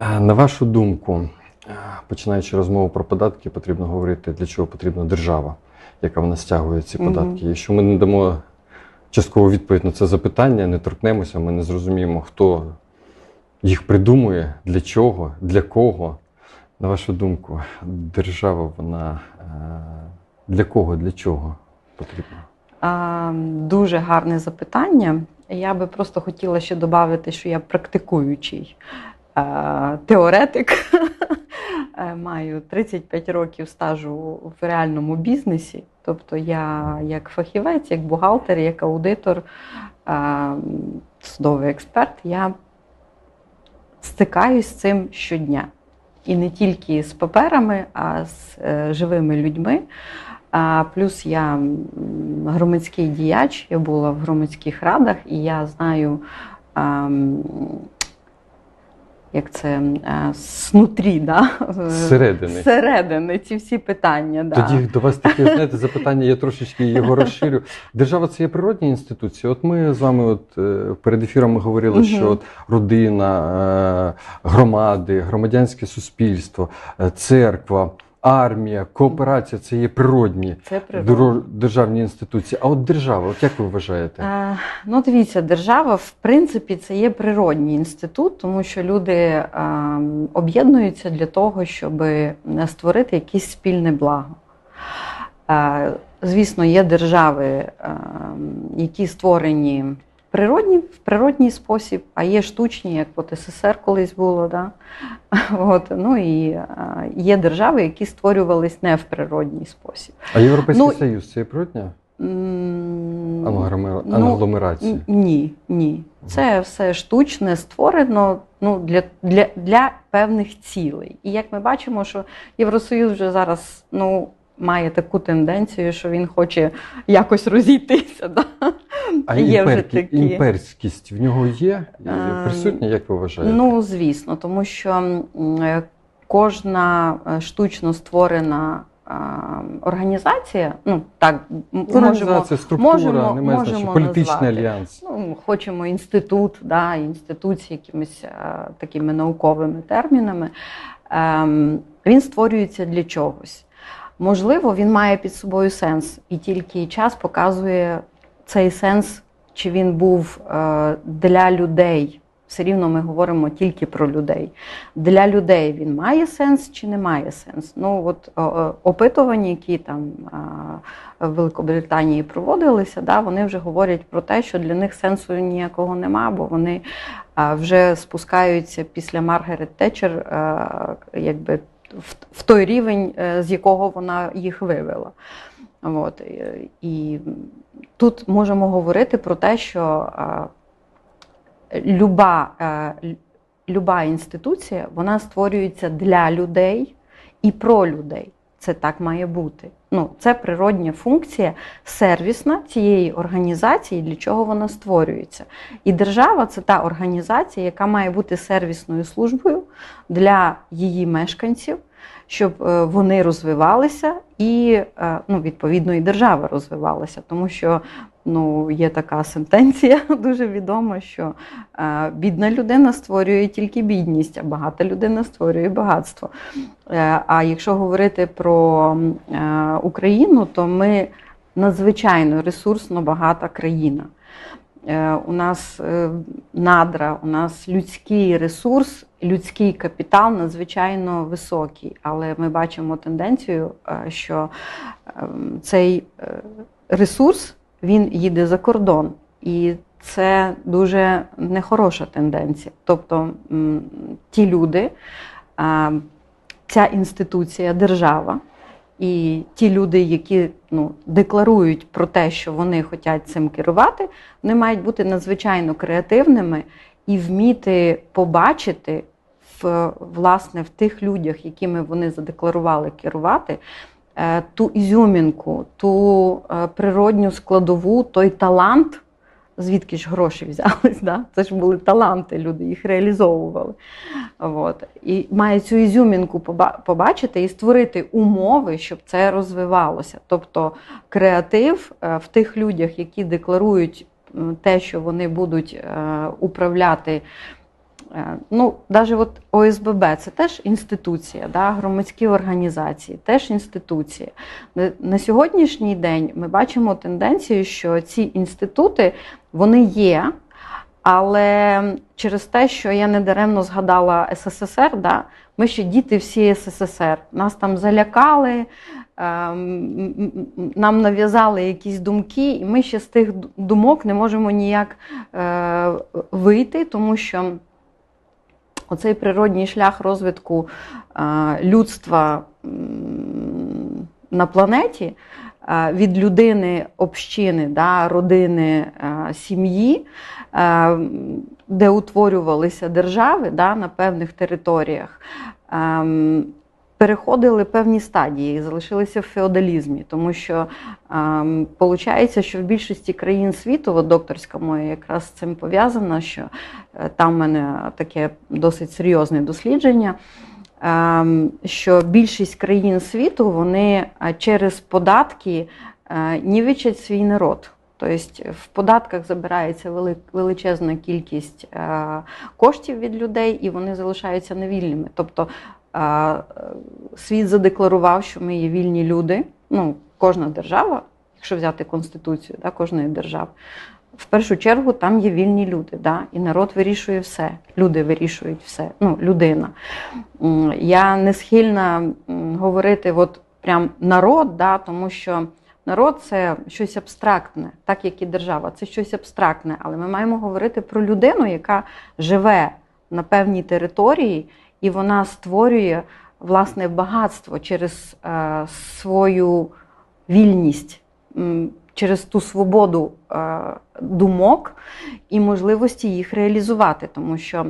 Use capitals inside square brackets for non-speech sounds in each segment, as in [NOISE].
На вашу думку, починаючи розмову про податки, потрібно говорити, для чого потрібна держава, яка вона стягує ці податки. Якщо ми не дамо часткову відповідь на це запитання, не торкнемося, ми не зрозуміємо, хто їх придумує, для чого, для кого. На вашу думку, держава, вона для кого, для чого потрібна? А, Дуже гарне запитання. Я би просто хотіла ще додати, що я практикуючий теоретик. [LAUGHS] Е, Маю 35 років стажу в реальному бізнесі. Тобто я як фахівець, як бухгалтер, як аудитор, е, судовий експерт, я стикаюсь з цим щодня. І не тільки з паперами, а з е, живими людьми. А плюс я громадський діяч, я була в громадських радах, і я знаю, як це е, снутрі, да? Зсередини. Зсередини ці всі питання. Да. Тоді до вас таке знаєте запитання, я трошечки його розширю. Держава це є природні інституції. От ми з вами, от е, перед ефіром ми говорили, угу. що от родина, е, громади, громадянське суспільство, церква, армія, кооперація це є природні Це державні інституції. А от держава, от як ви вважаєте? Е, Ну, дивіться, держава, в принципі, це є природній інститут, тому що люди е, об'єднуються для того, щоб створити якесь спільне благо. Е, Звісно, є держави, е, які створені природні, в природній спосіб, а є штучні, як от СССР колись було. Да? [LAUGHS] От, ну і є держави, які створювались не в природній спосіб. А Європейський ну, Союз це є природня М, англомера- ну, Ні, ні. Це все штучне, створено ну, для, для, для певних цілей. І як ми бачимо, що Євросоюз вже зараз ну, має таку тенденцію, що він хоче якось розійтися. [LAUGHS] Да? А Є вже такі. імперськість в нього є? Ем, Присутня, як ви вважаєте? Ну, звісно, тому що е, кожна е, штучно створена е, організація, ну так можемо, структура, можемо- немає можемо політичний назвати. альянс. ну, хочемо інститут, да, інституції якимись е, такими науковими термінами. Ем, він створюється для чогось. Можливо, він має під собою сенс, і тільки час показує цей сенс, чи він був е, для людей. Все рівно ми говоримо тільки про людей. Для людей він має сенс чи не має сенс. Ну от опитування, які там в Великобританії проводилися, да, вони вже говорять про те, що для них сенсу ніякого нема, бо вони вже спускаються після Маргарет Тетчер, якби в, той рівень, е, з якого вона їх вивела. От. і- І тут можемо говорити про те, що люба, е, люба інституція вона створюється для людей і про людей. Це так має бути. Ну, це природня функція сервісна цієї організації, для чого вона створюється. І держава це та організація, яка має бути сервісною службою для її мешканців, щоб е, вони розвивалися і е, ну, відповідно і держава розвивалася. Тому що ну, є така сентенція [LAUGHS] дуже відома, що е, бідна людина створює тільки бідність, а багата людина створює багатство. А якщо говорити про Україну, то ми надзвичайно ресурсно багата країна. Е, У нас е, надра, у нас людський ресурс, людський капітал надзвичайно високий, але ми бачимо тенденцію, е, що цей ресурс він їде за кордон. І це дуже нехороша тенденція. Тобто ті люди, ця інституція, держава, і ті люди, які ну, декларують про те, що вони хочуть цим керувати, вони мають бути надзвичайно креативними і вміти побачити в, власне, в тих людях, якими вони задекларували керувати, е, ту ізюмінку, ту е, природню складову, той талант, звідки ж гроші взялись. Да? Це ж були таланти, люди їх реалізовували. От. І має цю ізюмінку побачити і створити умови, щоб це розвивалося. Тобто креатив е, в тих людях, які декларують те, що вони будуть е, управляти Ну, навіть от ОСББ це теж інституція, да? громадські організації, теж інституція. На- На сьогоднішній день ми бачимо тенденцію, що ці інститути вони є, але через те, що я недаремно згадала СССР, да? ми ще діти всі СССР. Нас там залякали, ем, нам нав'язали якісь думки, і ми ще з тих думок не можемо ніяк е, вийти, тому що оцей природній шлях розвитку е, людства на планеті е, від людини, общини, да, родини, е, сім'ї, де утворювалися держави да, на певних територіях. Ем, Переходили певні стадії, і залишилися в феодалізмі, тому що ем, получається, що в більшості країн світу, от докторська моя якраз з цим пов'язана, що е, там в мене таке досить серйозне дослідження, ем, що більшість країн світу вони е, через податки е, нівечать свій народ. Тобто в податках забирається величезна кількість е, коштів від людей, і вони залишаються невільними. Тобто е, світ задекларував, що ми є вільні люди. Ну, кожна держава, якщо взяти конституцію да, кожної держави, в першу чергу там є вільні люди, да, і народ вирішує все. Люди вирішують все. Ну, людина. Я не схильна говорити, от прям народ, да, тому що. Народ це щось абстрактне, так як і держава, це щось абстрактне. Але ми маємо говорити про людину, яка живе на певній території, і вона створює власне багатство через е, свою вільність, через ту свободу е, думок і можливості їх реалізувати, тому що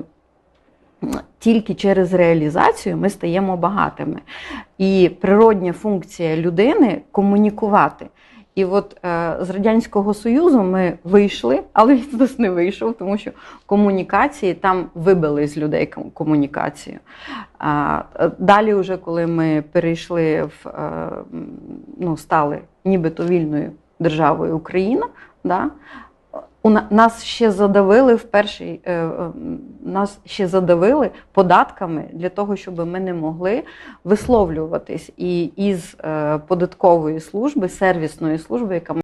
тільки через реалізацію ми стаємо багатими. І природня функція людини комунікувати. І от е, з Радянського Союзу ми вийшли, але він з нас не вийшов, тому що комунікації там вибили з людей комунікацію. А, е, далі, вже коли ми перейшли в е, ну, стали нібито вільною державою Україна, да, у на- нас ще задавили в перший е, е, нас ще задавили податками для того, щоб ми не могли висловлюватись. І із е, податкової служби, сервісної служби, яка